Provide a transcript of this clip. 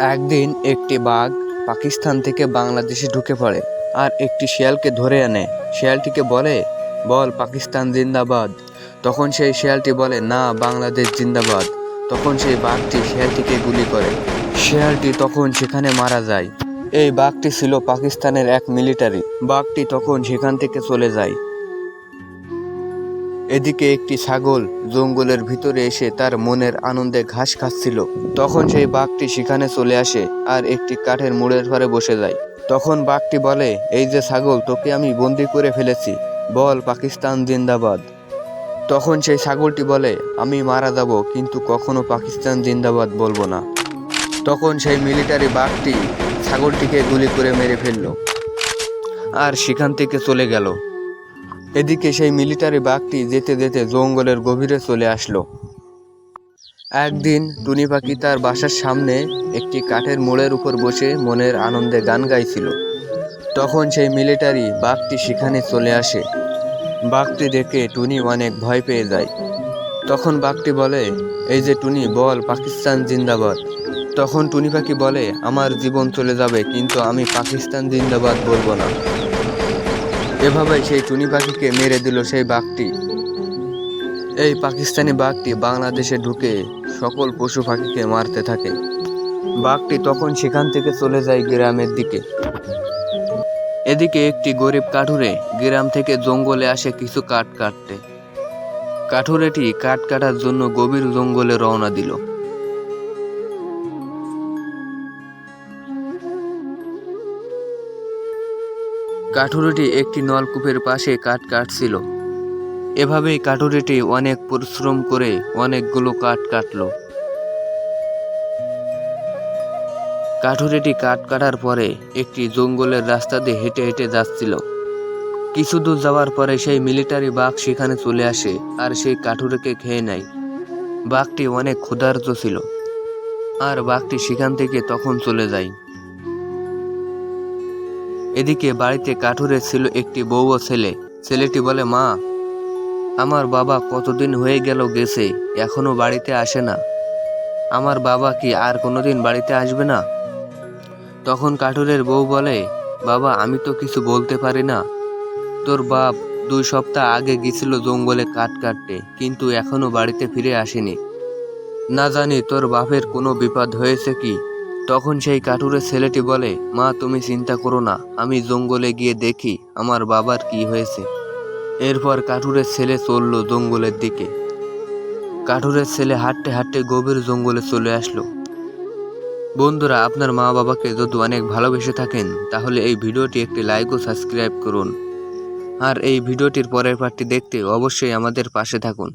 একদিন একটি বাঘ পাকিস্তান থেকে বাংলাদেশে ঢুকে পড়ে আর একটি শিয়ালকে ধরে আনে। শিয়ালটিকে বলে, বল, পাকিস্তান জিন্দাবাদ। তখন সেই শিয়ালটি বলে, না, বাংলাদেশ জিন্দাবাদ। তখন সেই বাঘটি শিয়ালটিকে গুলি করে। শিয়ালটি তখন সেখানে মারা যায়। এই বাঘটি ছিল পাকিস্তানের এক মিলিটারি। বাঘটি তখন সেখান থেকে চলে যায়। এদিকে একটি ছাগল জঙ্গলের ভিতরে এসে তার মনের আনন্দে ঘাস খাচ্ছিল। তখন সেই বাঘটি সেখানে চলে আসে আর একটি কাঠের মুড়ের ঘরে বসে যায়। তখন বাঘটি বলে, এই যে ছাগল, তোকে আমি বন্দি করে ফেলেছি। বল, পাকিস্তান জিন্দাবাদ। তখন সেই ছাগলটি বলে, আমি মারা যাব, কিন্তু কখনো পাকিস্তান জিন্দাবাদ বলব না। তখন সেই মিলিটারি বাঘটি ছাগলটিকে গুলি করে মেরে ফেলল আর সেখান থেকে চলে গেল। এদিকে সেই মিলিটারি বাঘটি যেতে যেতে জঙ্গলের গভীরে চলে আসলো। একদিন টুনি পাখি তার বাসার সামনে একটি কাঠের মোড়ের উপর বসে মনের আনন্দে গান গাইছিল। তখন সেই মিলিটারি বাঘটি সেখানে চলে আসে। বাঘটি দেখে টুনি অনেক ভয় পেয়ে যায়। তখন বাঘটি বলে, এই যে টুনি, বল, পাকিস্তান জিন্দাবাদ। তখন টুনি পাখি বলে, আমার জীবন চলে যাবে, কিন্তু আমি পাকিস্তান জিন্দাবাদ বলব না। এভাবে সেই টুনি পাখিকে মেরে দিল সেই বাঘটি। এই পাকিস্তানি বাঘটি বাংলাদেশে ঢুকে সকল পশু পাখিকে মারতে থাকে। বাঘটি তখন সেখান থেকে চলে যায় গ্রামের দিকে। এদিকে একটি গরিব কাঠুরে গ্রাম থেকে জঙ্গলে আসে কিছু কাঠ কাটতে। কাঠুরেটি কাঠ কাটার জন্য গভীর জঙ্গলে রওনা দিল। কাঠুরিটি একটি নলকূপের পাশে কাঠ কাটছিল। এভাবেই কাঠুরিটি অনেক পরিশ্রম করে অনেকগুলো কাঠ কাটলো। কাঠুরিটি কাঠ কাটার পরে একটি জঙ্গলের রাস্তা দিয়ে হেঁটে হেঁটে যাচ্ছিল। কিছু দূর যাওয়ার পরে সেই মিলিটারি বাঘ সেখানে চলে আসে আর সেই কাঠুরিকে খেয়ে নেয়। বাঘটি অনেক ক্ষুধার্ত ছিল। আর বাঘটি সেখান থেকে তখন চলে যায়। এদিকে বাড়িতে কাঠুরে ছিল একটি বউ ও ছেলে। ছেলেটি বলে, মা, আমার বাবা কতদিন হয়ে গেল গেছে, এখনও বাড়িতে আসে না। আমার বাবা কি আর কোনোদিন বাড়িতে আসবে না? তখন কাঠুরের বউ বলে, বাবা, আমি তো কিছু বলতে পারি না। তোর বাপ দুই সপ্তাহ আগে গেছিল জঙ্গলে কাঠ কাটতে, কিন্তু এখনও বাড়িতে ফিরে আসেনি। না জানি তোর বাপের কোনো বিপদ হয়েছে কি? তখন সেই কাঠুরের ছেলেটি বলে, মা, তুমি চিন্তা করো না, আমি জঙ্গলে গিয়ে দেখি আমার বাবার কি হয়েছে। এরপর কাঠুরের ছেলে চলল জঙ্গলের দিকে। কাঠুরের ছেলে হাঁটতে হাঁটতে গভীর জঙ্গলে চলে আসলো। বন্ধুরা, আপনার মা বাবাকে যদি অনেক ভালোবেসে থাকেন, তাহলে এই ভিডিওটি একটি লাইক ও সাবস্ক্রাইব করুন। আর এই ভিডিওটির পরের পার্টটি দেখতে অবশ্যই আমাদের পাশে থাকুন।